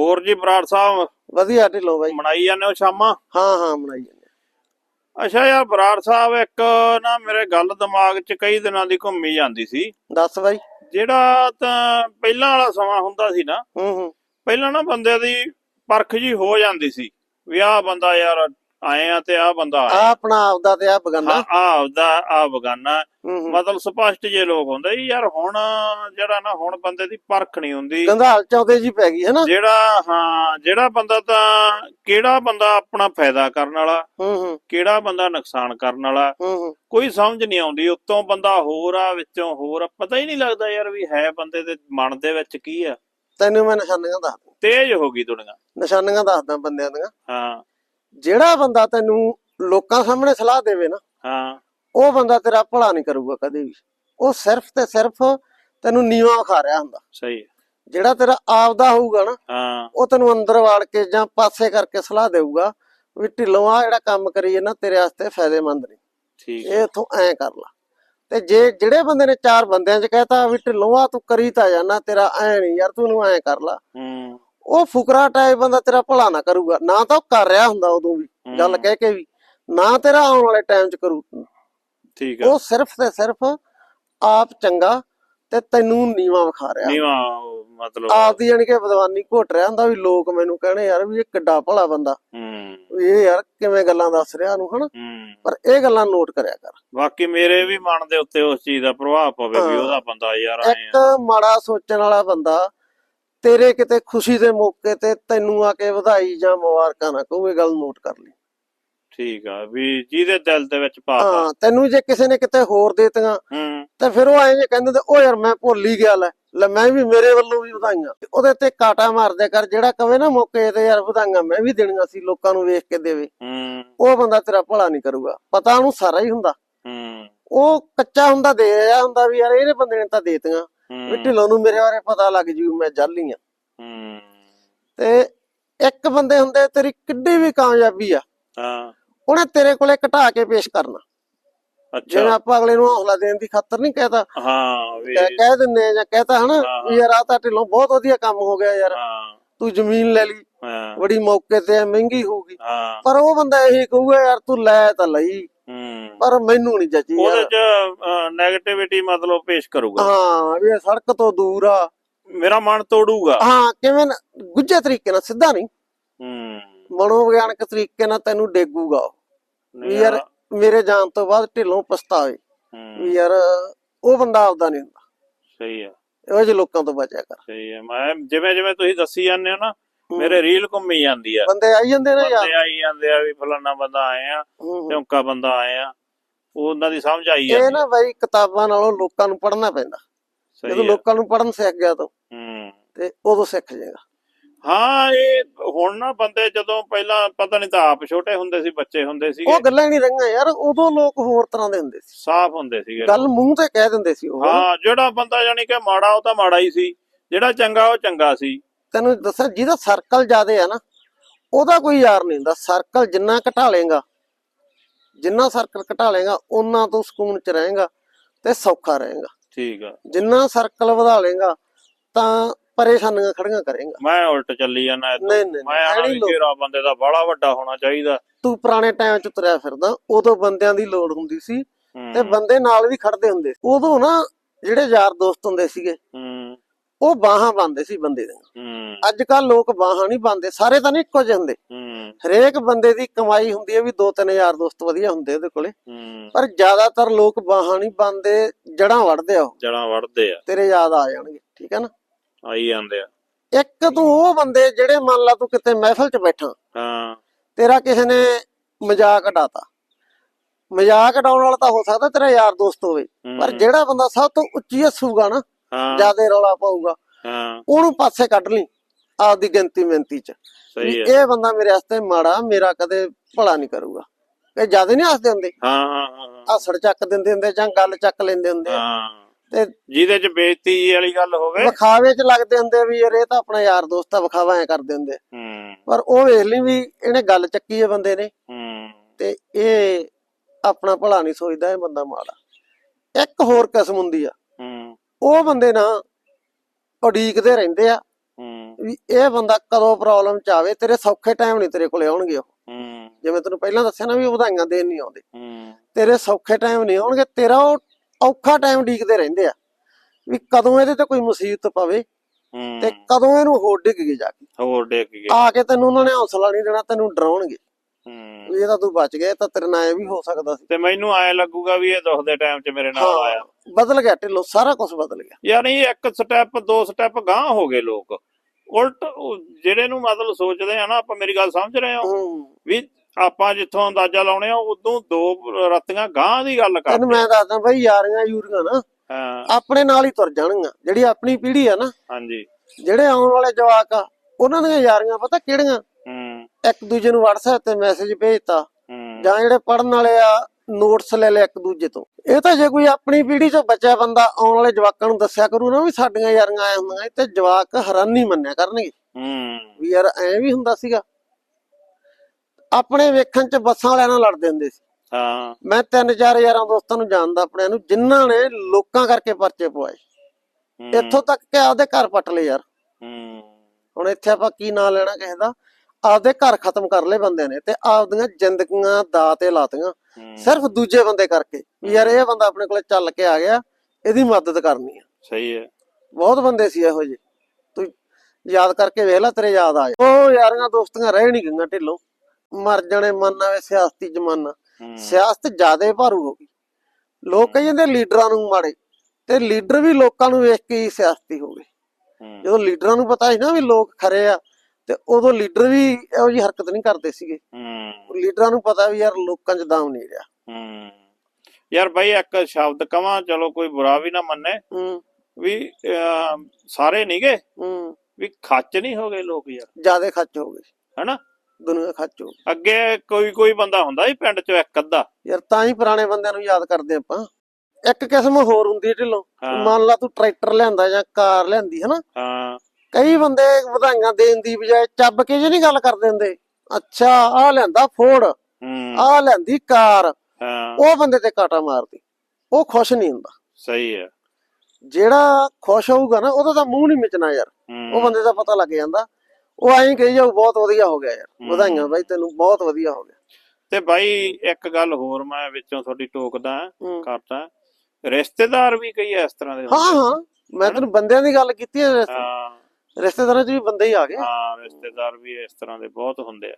ਹੋਰ ਜੀ ਬਰਾੜ ਸਾਹਿਬ ਵਧੀਆ ਢਿੱਲੋਂ ਬਾਈ। ਮਨਾਈ ਜਾਂਦੇ ਹੋ ਸ਼ਾਮਾਂ? ਹਾਂ ਹਾਂ ਬਣਾਈ ਜਾਂਦੇ ਅੱਛਾ ਯਾਰ ਬਰਾੜ ਸਾਹਿਬ ਇੱਕ ਨਾ ਮੇਰੇ ਗੱਲ ਦਿਮਾਗ 'ਚ ਕਈ ਦਿਨਾਂ ਦੀ ਘੁੰਮੀ ਜਾਂਦੀ ਸੀ। ਦੱਸ ਬਾਈ। ਜਿਹੜਾ ਤਾਂ ਪਹਿਲਾਂ ਵਾਲਾ ਸਮਾਂ ਹੁੰਦਾ ਸੀ ਨਾ ਹੂੰ ਹੂੰ। ਪਹਿਲਾਂ ਨਾ ਬੰਦੇ ਦੀ ਪਰਖ ਜੀ ਹੋ ਜਾਂਦੀ ਸੀ। ਵੀ ਆਹ ਬੰਦਾ ਯਾਰ ਆਏ ਆ ਤੇ ਆਹ ਬੰਦਾ ਆ ਆਇਆ ਆਪਣਾ ਆਪਦਾ ਤੇ ਆ ਬਗਾਨਾ। ਆ ਆਪਦਾ ਆ ਬਗਾਨਾ। ਹੂੰ ਹੂੰ। ਮਤਲਬ ਸਪਸ਼ਟ ਜੇ ਲੋਕ ਹੁੰਦੇ ਸੀ ਯਾਰ ਹੁਣ ਜਿਹੜਾ ਨਾ ਹੁਣ ਬੰਦੇ ਦੀ ਪਰਖ ਨਹੀਂ ਹੁੰਦੀ। ਗੰਧਾਲ ਚੌਦੇ ਜੀ ਪੈ ਗਈ ਹੈ ਨਾ ਜਿਹੜਾ ਹਾਂ ਜਿਹੜਾ ਬੰਦਾ ਤਾਂ ਕਿਹੜਾ ਬੰਦਾ ਆਪਣਾ ਫਾਇਦਾ ਕਰਨ ਵਾਲਾ ਹੂੰ ਹੂੰ। ਕਿਹੜਾ ਬੰਦਾ ਨੁਕਸਾਨ ਕਰਨ ਵਾਲਾ ਹੂੰ ਹੂੰ। ਕੋਈ ਸਮਝ ਨਹੀਂ ਆਉਂਦੀ। ਉੱਤੋਂ ਬੰਦਾ ਹੋਰ ਆ ਵਿੱਚੋਂ ਹੋਰ ਆ। ਪਤਾ ਹੀ ਨਹੀਂ ਲੱਗਦਾ ਯਾਰ ਵੀ ਹੈ ਬੰਦੇ ਦੇ ਮਨ ਦੇ ਵਿੱਚ ਕੀ ਆ। ਤੈਨੂੰ ਮੈਂ ਨਿਸ਼ਾਨੀਆਂ ਦੱਸ ਦਿਆਂ। ਤੇਜ਼ ਹੋ ਗਈ ਦੁਨੀਆ। ਨਿਸ਼ਾਨੀਆਂ ਦੱਸਦਾ ਬੰਦਿਆਂ ਦੀਆਂ। ਹਾਂ। ਜਿਹੜਾ ਬੰਦਾ ਤੈਨੂੰ ਲੋਕਾਂ ਸਾਹਮਣੇ ਸਲਾਹ ਦੇਵੇ ਨਾ ਹਾਂ। ਉਹ ਬੰਦਾ ਤੇਰਾ ਭਲਾ ਨਹੀਂ ਕਰੂਗਾ ਕਦੇ ਵੀ। ਉਹ ਸਿਰਫ ਤੇ ਸਿਰਫ ਤੈਨੂੰ ਨੀਵਾਂ ਵਿਖਾ ਰਿਹਾ ਹੁੰਦਾ। ਸਹੀ। ਜਿਹੜਾ ਤੇਰਾ ਆਪਦਾ ਹੋਊਗਾ ਨਾ ਹਾਂ। ਉਹ ਤੈਨੂੰ ਅੰਦਰ ਵਾੜ ਕੇ ਜਾਂ ਪਾਸੇ ਕਰਕੇ ਸਲਾਹ ਦੇਊਗਾ ਵੀ ਢਿੱਲੋਂ ਆ ਜਿਹੜਾ ਕੰਮ ਕਰੀਏ ਨਾ ਤੇਰੇ ਵਾਸਤੇ ਫਾਇਦੇਮੰਦ ਨਹੀਂ। ਠੀਕ ਇਹ ਇਥੋਂ ਐ ਕਰ ਲਾ। ਤੇ ਜੇ ਜਿਹੜੇ ਬੰਦੇ ਨੇ ਚਾਰ ਬੰਦਿਆਂ 'ਚ ਕਹਿਤਾ ਵੀ ਢਿੱਲੋਂ ਆ ਤੂੰ ਕਰੀ ਤਾਂ ਜਾਣਾ ਤੇਰਾ ਐ ਨਹੀਂ ਯਾਰ ਤੂੰ ਇਹਨੂੰ ਐ ਕਰ ਲਾ। ਹੂੰ। ਉਹ ਫੁਕਰਾ ਟਾਈਪ ਬੰਦਾ ਤੇਰਾ ਭਲਾ ਨਾ ਕਰੂਗਾ ਨਾ ਤਾਂ ਉਹ ਕਰ ਰਿਹਾ ਹੁੰਦਾ ਉਦੋਂ ਵੀ ਗੱਲ ਕਹਿ ਕੇ ਵੀ ਨਾ ਤੇਰਾ ਆਉਣ ਵਾਲੇ ਟਾਈਮ 'ਚ ਕਰੂ। ਠੀਕ ਆ। ਉਹ ਸਿਰਫ ਤੇ ਸਿਰਫ ਆਪ ਚੰਗਾ ਤੇ ਤੈਨੂੰ ਨੀਵਾ ਵਿਖਾ ਰਿਹਾ। ਨੀਵਾ ਮਤਲਬ ਆਪ ਦੀ ਜਾਣੀ ਕਿ ਬਦਵਾਨੀ ਘੁੱਟ ਰਿਹਾ ਹੁੰਦਾ ਵੀ ਲੋਕ ਮੈਨੂੰ ਕਹਿਣੇ ਯਾਰ ਵੀ ਇਹ ਕਿੱਡਾ ਭਲਾ ਬੰਦਾ। ਹੂੰ। ਇਹ ਯਾਰ ਕਿਵੇਂ ਗੱਲਾਂ ਦੱਸ ਰਿਹਾ ਨੂੰ ਹਨਾ? ਪਰ ਇਹ ਗੱਲਾਂ ਨੋਟ ਕਰਿਆ ਕਰ। ਬਾਕੀ ਮੇਰੇ ਵੀ ਮਨ ਦੇ ਉੱਤੇ ਉਸ ਚੀਜ਼ ਦਾ ਪ੍ਰਭਾਵ ਪਵੇ ਵੀ। ਉਹਦਾ ਬੰਦਾ ਯਾਰ ਆਏ ਇੱਕ ਮਾੜਾ ਸੋਚਣ ਵਾਲਾ ਬੰਦਾ ਤੇਰੇ ਕਿਤੇ ਖੁਸ਼ੀ ਦੇ ਮੌਕੇ ਤੇ ਤੈਨੂੰ ਆ ਕੇ ਵਧਾਈ ਜਾਂ ਮੁਬਾਰਕਾਂ ਨਾ ਇਹ ਗੱਲ ਨੋਟ ਕਰ ਲਈ। ਠੀਕ ਆ ਵੀ ਜਿਹਦੇ ਦਿਲ ਦੇ ਵਿੱਚ ਪਾਤਾ ਹਾਂ ਤੈਨੂੰ ਜੇ ਕਿਸੇ ਨੇ ਕਿਤੇ ਹੋਰ ਦੇਤੀਆਂ ਤੇ ਫਿਰ ਉਹ ਐਂ ਜੇ ਕਹਿੰਦੇ ਤੇ ਉਹ ਯਾਰ ਮੈਂ ਭੁੱਲ ਹੀ ਗਿਆ ਲੈ ਲੈ ਮੈਂ ਵੀ ਮੇਰੇ ਵੱਲੋਂ ਵੀ ਵਧਾਈਆਂ। ਉਹਦੇ ਤੇ ਕਾਟਾ ਮਾਰਦੇ ਕਰ ਜਿਹੜਾ ਕਵੇ ਨਾ ਮੌਕੇ ਤੇ ਯਾਰ ਵਧਾਈਆਂ ਮੈਂ ਵੀ ਦੇਣੀਆਂ ਸੀ ਲੋਕਾਂ ਨੂੰ ਵੇਖ ਕੇ ਦੇਵੇ। ਉਹ ਬੰਦਾ ਤੇਰਾ ਭਲਾ ਨਹੀਂ ਕਰੂਗਾ। ਪਤਾ ਉਹਨੂੰ ਸਾਰਾ ਹੀ ਹੁੰਦਾ। ਉਹ ਕੱਚਾ ਹੁੰਦਾ ਦੇ ਰਿਹਾ ਹੁੰਦਾ ਵੀ ਯਾਰ ਇਹਨੇ ਬੰਦੇ ਨੇ ਤਾਂ ਦੇਤੀਆਂ। ਵੀ ਢਿੱਲੋਂ ਨੂੰ ਮੇਰੇ ਬਾਰੇ ਪਤਾ ਲੱਗ ਜੂ ਮੈਂ ਜਾਲੀ ਆ। ਤੇ ਇੱਕ ਬੰਦੇ ਹੁੰਦੇ ਤੇਰੀ ਕਿੱਡੀ ਵੀ ਕਾਮਯਾਬੀ ਆ ਹਾਂ। ਉਹਨੇ ਤੇਰੇ ਕੋਲੇ ਘਟਾ ਕੇ ਪੇਸ਼ ਕਰਨਾ। ਜਿਵੇਂ ਅੱਛਾ ਆਪਾਂ ਅਗਲੇ ਨੂੰ ਹੌਸਲਾ ਦੇਣ ਦੀ ਖਾਤਰ ਨਹੀਂ ਕਹਤਾ ਹਾਂ ਵੀ ਕਹਿ ਦਿੰਦੇ ਆ ਜਾਂ ਕਹਤਾ ਹਨਾ। ਵੀ ਯਾਰ ਆ ਤਾਂ ਢਿੱਲੋਂ ਬਹੁਤ ਵਧੀਆ ਕੰਮ ਹੋ ਗਿਆ ਯਾਰ। ਹਾਂ। ਤੂੰ ਜ਼ਮੀਨ ਲੈ ਲਈ ਬੜੀ ਮੌਕੇ ਤੇ ਮਹਿੰਗੀ ਹੋਊਗੀ। ਪਰ ਉਹ ਬੰਦਾ ਇਹੀ ਕਹੂਗਾ ਯਾਰ ਤੂੰ ਲੈ ਤਾਂ ਲਈ। ਪਰ ਮੈਨੂੰ ਨਹੀਂ ਜੱਜੀ ਉਹਦੇ ਚ ਨੈਗੇਟਿਵਿਟੀ ਮਤਲਬ ਪੇਸ਼ ਕਰੂਗਾ। ਹਾਂ ਵੀ ਇਹ ਸੜਕ ਤੋਂ ਦੂਰ ਆ। ਮੇਰਾ ਮਨ ਤੋੜੂਗਾ। ਹਾਂ ਕਿਵੇਂ ਨਾ- ਗੁੱਝੇ ਤਰੀਕੇ ਨਾਲ ਸਿੱਧਾ ਨਹੀਂ ਹੂੰ। ਮਨੋਵਿਗਿਆਨਕ ਤਰੀਕੇ ਨਾਲ ਤੈਨੂੰ ਡੇਗੂਗਾ। ਵੀ ਯਾਰ ਮੇਰੇ ਜਾਣ ਤੋਂ ਬਾਅਦ ਢਿੱਲੋਂ ਪਛਤਾਵੇ। ਹੂੰ, ਵੀ ਯਾਰ ਉਹ ਬੰਦਾ ਆਪਦਾ ਨਹੀਂ ਹੁੰਦਾ। ਸਹੀ ਆ। ਇਹੋ ਜਿਹੇ ਲੋਕਾਂ ਤੋਂ ਬਚਿਆ ਕਰ। ਸਹੀ ਆ। ਮੈਂ ਜਿਵੇਂ ਜਿਵੇਂ ਤੁਸੀਂ ਦੱਸੀ ਜਾਂਦੇ ਹੋ ਨਾ ਮੇਰੇ ਰੀਲ ਘੁੰਮੀ ਜਾਂਦੀ ਆ। ਬੰਦੇ ਆਈ ਜਾਂਦੇ ਨੇ ਯਾਰ। ਬੰਦੇ ਆਈ ਜਾਂਦੇ ਆ ਵੀ ਫਲਾਨਾ ਬੰਦਾ ਆਏ ਆ ਹੂੰ, ਹੂੰ। ਧੌਂਕਾ ਬੰਦਾ ਆਏ ਆ ਉਹ ਉਹਨਾਂ ਦੀ ਸਮਝ ਆਈ ਇਹ ਨਾ ਬਾਈ ਕਿਤਾਬਾਂ ਨਾਲੋਂ ਲੋਕਾਂ ਨੂੰ ਪੜ੍ਹਨਾ ਪੈਂਦਾ। ਜਦੋਂ ਲੋਕਾਂ ਨੂੰ ਪੜ੍ਹਨ ਸਿੱਖ ਗਿਆ ਤੂੰ ਹੂੰ। ਤੇ ਉਦੋਂ ਸਿੱਖ ਜਾਏਗਾ। ਹਾਂ ਇਹ ਹੁਣ ਨਾ ਬੰਦੇ ਜਦੋਂ ਪਹਿਲਾਂ ਪਤਾ ਨਹੀਂ ਤਾਂ ਆਪ ਛੋਟੇ ਹੁੰਦੇ ਸੀ ਬੱਚੇ ਹੁੰਦੇ ਸੀਗੇ। ਉਹ ਗੱਲਾਂ ਹੀ ਨਹੀਂ ਰਹੀਆਂ ਯਾਰ ਉਦੋਂ ਲੋਕ ਹੋਰ ਤਰ੍ਹਾਂ ਦੇ ਹੁੰਦੇ ਸੀ। ਸਾਫ਼ ਹੁੰਦੇ ਸੀਗੇ। ਗੱਲ ਮੂੰਹ ਤੇ ਕਹਿ ਦਿੰਦੇ ਸੀ ਉਹ। ਹਾਂ ਜਿਹੜਾ ਬੰਦਾ ਜਾਨੀ ਕਿ ਮਾੜਾ ਉਹ ਤਾਂ ਮਾੜਾ ਹੀ ਸੀ। ਜਿਹੜਾ ਚੰਗਾ ਉਹ ਚੰਗਾ ਸੀ। ਤੈਨੂੰ ਦੱਸਾਂ ਜਿਹਦਾ ਸਰਕਲ ਜ਼ਿਆਦੇ ਆ ਨਾ ਉਹਦਾ ਕੋਈ ਯਾਰ ਨਹੀਂ ਹੁੰਦਾ। ਸਰਕਲ ਜਿੰਨਾ ਘਟਾ ਲੇਗਾ ਜਿੰਨਾ ਸਰਕਲ ਘਟਾ ਲੇਗਾ ਉਹਨਾਂ ਤੋਂ ਸਕੂਨ ਚ ਰਹੇਗਾ ਤੇ ਸੌਖਾ ਰਹੇਗਾ। ਠੀਕ ਆ। ਜਿੰਨਾ ਸਰਕਲ ਵਧਾ ਲੇਗਾ ਤਾਂ ਪਰੇਸ਼ਾਨੀਆਂ ਖੜੀਆਂ ਕਰੇਗਾ। ਮੈਂ ਉਲਟ ਚੱਲੀ ਜਾਂਦਾ ਨਹੀਂ ਨਹੀਂ ਮੈਂ ਆਣਾ ਵੀ ਘੇਰਾ ਬੰਦੇ ਦਾ ਬੜਾ ਵੱਡਾ ਹੋਣਾ ਚਾਹੀਦਾ। ਤੂੰ ਪੁਰਾਣੇ ਟਾਈਮ ਚ ਤੁਰਿਆ ਫਿਰਦਾ ਉਦੋਂ ਬੰਦਿਆਂ ਦੀ ਲੋੜ ਹੁੰਦੀ ਸੀ ਤੇ ਬੰਦੇ ਨਾਲ ਵੀ ਖੜਦੇ ਹੁੰਦੇ ਸੀ। ਉਦੋਂ ਨਾ ਜਿਹੜੇ ਯਾਰ ਦੋਸਤ ਹੁੰਦੇ ਸੀਗੇ ਉਹ ਬਾਹਾਂ ਬੰਦੇ ਸੀ ਬੰਦੇ ਦੇ ਹੂੰ। ਅੱਜ ਕੱਲ ਲੋਕ ਬਾਹਾਂ ਨਹੀਂ ਬੰਦੇ ਸਾਰੇ ਤਾਂ ਨਹੀਂ ਇੱਕੋ ਜਿਹੇ ਹੁੰਦੇ। ਹਰੇਕ ਬੰਦੇ ਦੀ ਕਮਾਈ ਹੁੰਦੀ ਹੈ ਵੀ ਦੋ ਤਿੰਨ ਯਾਰ ਦੋਸਤ ਵਧੀਆ ਹੁੰਦੇ ਉਹਦੇ ਕੋਲੇ। ਪਰ ਜ਼ਿਆਦਾਤਰ ਲੋਕ ਬਾਹਾਂ ਨਹੀਂ ਬੰਦੇ ਜੜਾਂ ਵੜਦੇ ਆ ਜੜਾਂ ਵੜਦੇ ਆ। ਤੇਰੇ ਯਾਦ ਆ ਜਾਣਗੇ ਠੀਕ ਹੈ ਨਾ? ਆਈ ਜਾਂਦੇ ਆ। ਇੱਕ ਤੂੰ ਉਹ ਬੰਦੇ ਜਿਹੜੇ ਮੰਨ ਲਾ ਤੂੰ ਕਿਤੇ ਮਹਿਫਲ 'ਚ ਬੈਠਾ ਹਾਂ। ਤੇਰਾ ਕਿਸੇ ਨੇ ਮਜ਼ਾਕ ਉਡਾਤਾ। ਮਜ਼ਾਕ ਉਡਾਉਣ ਵਾਲਾ ਤਾਂ ਹੋ ਸਕਦਾ ਤੇਰਾ ਯਾਰ ਦੋਸਤ ਹੋਵੇ। ਪਰ ਜਿਹੜਾ ਬੰਦਾ ਸਭ ਤੋਂ ਉੱਚੀ ਹੱਸੂਗਾ ਨਾ ਹਾਂ। ਜਿਆਦੇ ਰੌਲਾ ਪਾਊਗਾ। ਹਾਂ। ਉਹਨੂੰ ਪਾਸੇ ਕੱਢ ਲਈ ਆਪਦੀ ਗਿਣਤੀ ਮਿਹਨਤੀ 'ਚ। ਵੀ ਸਹੀ ਹੈ। ਇਹ ਬੰਦਾ ਮੇਰੇ ਵਾਸਤੇ ਮਾੜਾ ਮੇਰਾ ਕਦੇ ਭਲਾ ਨਹੀਂ ਕਰੂਗਾ। ਇਹ ਜ਼ਿਆਦਾ ਨਹੀਂ ਹੱਸਦੇ ਹੁੰਦੇ? ਹਾਂ ਹਾਂ ਹਾਂ, ਹਾਂ। ਹਾਸੜ ਚੱਕ ਦਿੰਦੇ ਹੁੰਦੇ ਜਾਂ ਗੱਲ ਚੱਕ ਲੈਂਦੇ ਹੁੰਦੇ। ਹਾਂ। ਤੇ ਜਿਹਦੇ ਚ ਬੇਇੱਜ਼ਤੀ ਵਾਲੀ ਗੱਲ ਹੋਵੇ। ਵਿਖਾਵੇ 'ਚ ਲੱਗਦੇ ਹੁੰਦੇ ਵੀ ਯਾਰ ਇਹ ਤਾਂ ਆਪਣਾ ਯਾਰ ਦੋਸਤ ਆ ਵਿਖਾਵਾ ਐ ਕਰਦੇ ਹੁੰਦੇ ਹੂੰ। ਪਰ ਉਹ ਵੇਖ ਲਈ ਵੀ ਇਹਨੇ ਗੱਲ ਚੱਕੀ ਹੈ ਬੰਦੇ ਨੇ। ਹੂੰ। ਤੇ ਇਹ ਆਪਣਾ ਭਲਾ ਨਹੀਂ ਸੋਚਦਾ ਇਹ ਬੰਦਾ ਮਾੜਾ। ਇੱਕ ਹੋਰ ਕਿਸਮ ਹੁੰਦੀ ਆ। ਉਹ ਬੰਦੇ ਨਾ ਉਡੀਕਦੇ ਰਹਿੰਦੇ ਆ ਵੀ ਇਹ ਬੰਦਾ ਕਦੋਂ ਪ੍ਰੋਬਲਮ ਚ ਆਵੇ ਤੇਰੇ ਸੌਖੇ ਟਾਈਮ ਨਹੀਂ ਤੇਰੇ ਕੋਲੇ ਆਉਣਗੇ ਉਹ। ਜਿਵੇਂ ਤੈਨੂੰ ਪਹਿਲਾਂ ਦੱਸਿਆ ਨਾ ਵੀ ਉਹ ਵਧਾਈਆਂ ਦੇਣ ਨਹੀਂ ਆਉਂਦੇ। ਤੇਰੇ ਸੌਖੇ ਟਾਈਮ ਨਹੀਂ ਆਉਣਗੇ ਤੇਰਾ ਉਹ ਔਖਾ ਟਾਈਮ ਡੀਕਦੇ ਰਹਿੰਦੇ ਆ। ਵੀ ਕਦੋਂ ਇਹਦੇ ਤੇ ਕੋਈ ਮੁਸੀਬਤ ਪਵੇ ਤੇ ਕਦੋਂ ਇਹਨੂੰ ਹੋਰ ਡਿੱਗ ਗਈ ਜਾ ਕੇ। ਹੋਰ ਡੇਕ ਗਏ ਆ ਕੇ ਤੈਨੂੰ ਉਹਨਾਂ ਨੇ ਹੌਸਲਾ ਨਹੀਂ ਦੇਣਾ ਤੈਨੂੰ ਡਰਾਉਣਗੇ। ਹੂੰ। ਇਹ ਤਾਂ ਤੂੰ ਬਚ ਗਿਆ ਤਾਂ ਤੇਰੇ ਨਾਲ ਇਹ ਵੀ ਹੋ ਸਕਦਾ ਸੀ। ਤੇ ਮੈਨੂੰ ਐ ਲੱਗੂਗਾ ਵੀ ਇਹ ਦੁੱਖ ਦੇ ਟਾਈਮ 'ਚ ਮੇਰੇ ਨਾਲ ਆਇਆ। ਬਦਲ ਗਿਆ ਢਿੱਲੋ ਸਾਰਾ ਕੁਝ ਬਦਲ ਗਿਆ। ਇਹ ਇੱਕ ਸਟੈਪ ਦੋ ਸਟੈਪ ਗਾਂਹ ਹੋ ਗਏ ਲੋਕ। ਉਲਟ ਜਿਹੜੇ ਨੂੰ ਮਤਲਬ ਸੋਚਦੇ ਆ ਨਾ ਆਪਾਂ ਮੇਰੀ ਗੱਲ ਸਮਝ ਰਹੇ ਹੋ? ਵੀ ਆਪਾਂ ਜਿੱਥੋਂ ਅੰਦਾਜ਼ਾ ਲਾਉਣੇ ਆ ਉਦੋਂ ਦੋ ਰਤੀਆਂ ਗਾਂਹ ਦੀ ਗੱਲ ਤੈਨੂੰ ਕਰਦੇ ਮੈਂ ਦੱਸਦਾ ਬਈ ਯਾਰੀਆਂ ਯੂਰੀਆਂ ਨਾ ਆਪਣੇ ਨਾਲ ਹੀ ਤੁਰ ਜਾਣਗੀਆਂ। ਜਿਹੜੀ ਆਪਣੀ ਪੀੜ੍ਹੀ ਆ ਨਾ ਹਾਂਜੀ। ਜਿਹੜੇ ਆਉਣ ਵਾਲੇ ਜਵਾਕ ਆ ਉਹਨਾਂ ਦੀਆਂ ਯਾਰੀਆਂ ਪਤਾ ਕਿਹੜੀਆਂ? ਇੱਕ ਦੂਜੇ ਨੂੰ WhatsApp ਤੇ ਮੈਸੇਜ ਭੇਜਤਾ ਹੂੰ। ਜਾਂ ਜਿਹੜੇ ਪੜਨ ਵਾਲੇ ਆ ਨੋਟਸ ਲੈ ਲੈ ਇੱਕ ਦੂਜੇ ਤੋਂ। ਇਹ ਤਾਂ ਜੇ ਕੋਈ ਆਪਣੀ ਪੀੜ੍ਹੀ ਚੋਂ ਬੱਚਾ ਬੰਦਾ ਆਉਣ ਵਾਲੇ ਜਵਾਕਾਂ ਨੂੰ ਦੱਸਿਆ ਕਰੂ ਨਾ ਵੀ ਸਾਡੀਆਂ ਯਾਰੀਆਂ ਆਏ ਹੁੰਦੀਆਂ ਤੇ ਜਵਾਕ ਹੈਰਾਨੀ ਮੰਨਿਆ ਕਰਨਗੇ। ਹੂੰ। ਵੀ ਯਾਰ ਐ ਵੀ ਹੁੰਦਾ ਸੀਗਾ। ਆਪਣੇ ਵੇਖਣ ਚ ਬੱਸਾਂ ਵਾਲਿਆਂ ਨਾਲ ਲੜਦੇ ਹੁੰਦੇ ਸੀ। ਹਾਂ। ਮੈਂ ਤਿੰਨ ਚਾਰ ਯਾਰਾਂ ਦੋਸਤਾਂ ਨੂੰ ਜਾਣਦਾ ਆਪਣਿਆਂ ਨੂੰ ਜਿਨ੍ਹਾਂ ਨੇ ਲੋਕਾਂ ਕਰਕੇ ਪਰਚੇ ਪਵਾਏ। ਇੱਥੋਂ ਤੱਕ ਕਿ ਆਪਦੇ ਘਰ ਪੱਟ ਲਏ ਯਾਰ। ਹੂੰ। ਹੁਣ ਇੱਥੇ ਆਪਾਂ ਕੀ ਨਾਂ ਲੈਣਾ ਕਿਸੇ ਦਾ? ਆਪਦੇ ਘਰ ਖਤਮ ਕਰ ਲਏ ਬੰਦੇ ਨੇ ਤੇ ਆਪਦੀਆਂ ਜ਼ਿੰਦਗੀਆਂ ਦਾ ਤੇ ਲਾਤੀਆਂ। ਸਿਰਫ ਦੂਜੇ ਬੰਦੇ ਕਰਕੇ ਯਾਰ ਇਹ ਬੰਦਾ ਆਪਣੇ ਕੋਲੇ ਚੱਲ ਕੇ ਆ ਗਿਆ ਇਹਦੀ ਮਦਦ ਕਰਨੀ ਆ। ਸਹੀ ਹੈ। ਬਹੁਤ ਬੰਦੇ ਸੀ ਇਹੋ ਜਿਹੇ। ਤੂੰ ਯਾਦ ਕਰਕੇ ਵੇਖ ਲੈ ਤੇਰੇ ਯਾਦ ਆ ਜਾ ਉਹ ਯਾਰੀਆਂ ਦੋਸਤੀਆਂ ਰਹਿ ਨਹੀਂ ਗਈਆਂ ਢਿੱਲੋਂ। ਮਰ ਜਾਣੇ ਮਨ ਆਵੇ ਸਿਆਸਤੀ ਜ਼ਮਾਨਾ। ਸਿਆਸਤ ਜ਼ਿਆਦੇ ਭਾਰੂ ਹੋ ਗਈ। ਲੋਕ ਕਹੀ ਜਾਂਦੇ ਲੀਡਰਾਂ ਨੂੰ ਮਾੜੇ। ਤੇ ਲੀਡਰ ਵੀ ਲੋਕਾਂ ਨੂੰ ਵੇਖ ਕੇ ਹੀ ਸਿਆਸਤੀ ਹੋ ਗਏ। ਜਦੋਂ ਲੀਡਰਾਂ ਨੂੰ ਪਤਾ ਸੀ ਨਾ ਵੀ ਲੋਕ ਖਰੇ ਆ ਤੇ ਉਦੋਂ ਲੀਡਰ ਵੀ ਇਹੋ ਜਿਹੀ ਹਰਕਤ ਨਹੀਂ ਕਰਦੇ ਸੀਗੇ। ਹੂੰ। ਲੀਡਰਾਂ ਨੂੰ ਪਤਾ ਵੀ ਯਾਰ ਲੋਕਾਂ 'ਚ ਦਮ ਨਹੀਂ ਰਿਹਾ। ਹੂੰ। ਯਾਰ ਬਾਈ ਇੱਕ ਸ਼ਬਦ ਕਵਾਂ ਚਲੋ ਕੋਈ ਬੁਰਾ ਵੀ ਨਾ ਮੰਨੇ। ਹੂੰ। ਵੀ ਸਾਰੇ ਨਹੀਂਗੇ ਹੂੰ। ਵੀ ਖੱਚ ਨਹੀਂ ਹੋ ਗਏ ਲੋਕ ਯਾਰ? ਜਿਆਦੇ ਖਰਚ ਹੋ ਗਏ। ਹਨਾ? ਦੁਨੀਆ ਖਰਚ ਹੋ ਗਈ। ਅੱਗੇ ਕੋਈ ਕੋਈ ਬੰਦਾ ਹੁੰਦਾ ਸੀ ਪਿੰਡ 'ਚ ਇੱਕ ਅੱਧਾ? ਯਾਰ ਤਾਂ ਹੀ ਪੁਰਾਣੇ ਬੰਦਿਆਂ ਨੂੰ ਯਾਦ ਕਰਦੇ ਆਪਾਂ। ਇੱਕ ਕਿਸਮ ਹੋਰ ਹੁੰਦੀ ਢਿੱਲੋਂ। ਮੰਨ ਲਾ ਤੂੰ ਟਰੈਕਟਰ ਲਿਆਂਦਾ ਜਾਂ ਕਾਰ ਲਿਆਂਦੀ ਹਨਾ? ਹਾਂ। ਕਈ ਬੰਦੇ ਵਧਾਈਆਂ ਦੇਣ ਦੀ ਬਜਾਏ ਚੱਬ ਕੇ ਜੇ ਨਹੀਂ ਗੱਲ ਕਰਦੇ ਹੁੰਦੇ ਅੱਛਾ ਆਹ ਲਿਆਂਦਾ ਫੋੜ ਹੂੰ। ਆਹ ਲਿਆਂਦੀ ਕਾਰ ਹਾਂ। ਉਹ ਬੰਦੇ ਤੇ ਕਾਟਾ ਮਾਰਦੀ। ਉਹ ਖੁਸ਼ ਨਹੀਂ ਹੁੰਦਾ। ਸਹੀ ਹੈ। ਜਿਹੜਾ ਖੁਸ਼ ਹੋਊਗਾ ਨਾ ਉਹਦਾ ਤਾਂ ਮੂੰਹ ਨਹੀਂ ਮਿਚਣਾ ਯਾਰ। ਉਹ ਬੰਦੇ ਦਾ ਪਤਾ ਲੱਗ ਜਾਂਦਾ। ਉਹ ਐਂ ਕਹੀ ਜਾਊ ਬਹੁਤ ਵਧੀਆ ਹੋ ਗਿਆ ਯਾਰ। ਵਧਾਈਆਂ ਬਾਈ ਤੈਨੂੰ ਬਹੁਤ ਵਧੀਆ ਹੋ ਗਿਆ। ਤੇ ਬਾਈ ਇੱਕ ਗੱਲ ਹੋਰ ਮੈਂ ਵਿੱਚੋਂ ਤੁਹਾਡੀ ਟੋਕਦਾ। ਕਰਦਾ। ਰਿਸ਼ਤੇਦਾਰ ਵੀ ਕਈ ਇਸ ਤਰ੍ਹਾਂ ਦੇ ਹਾਂ ਹਾਂ। ਮੈਂ ਤੈਨੂੰ ਬੰਦਿਆਂ ਦੀ ਗੱਲ ਕੀਤੀ ਹੈ ਰਿਸ਼ਤੇ- ਹਾਂ। ਰਿਸ਼ਤੇਦਾਰਾਂ 'ਚ ਵੀ ਬੰਦੇ ਹੀ ਆ ਗਏ। ਹਾਂ, ਰਿਸ਼ਤੇਦਾਰ ਵੀ ਇਸ ਤਰ੍ਹਾਂ ਦੇ ਬਹੁਤ ਹੁੰਦੇ ਆ।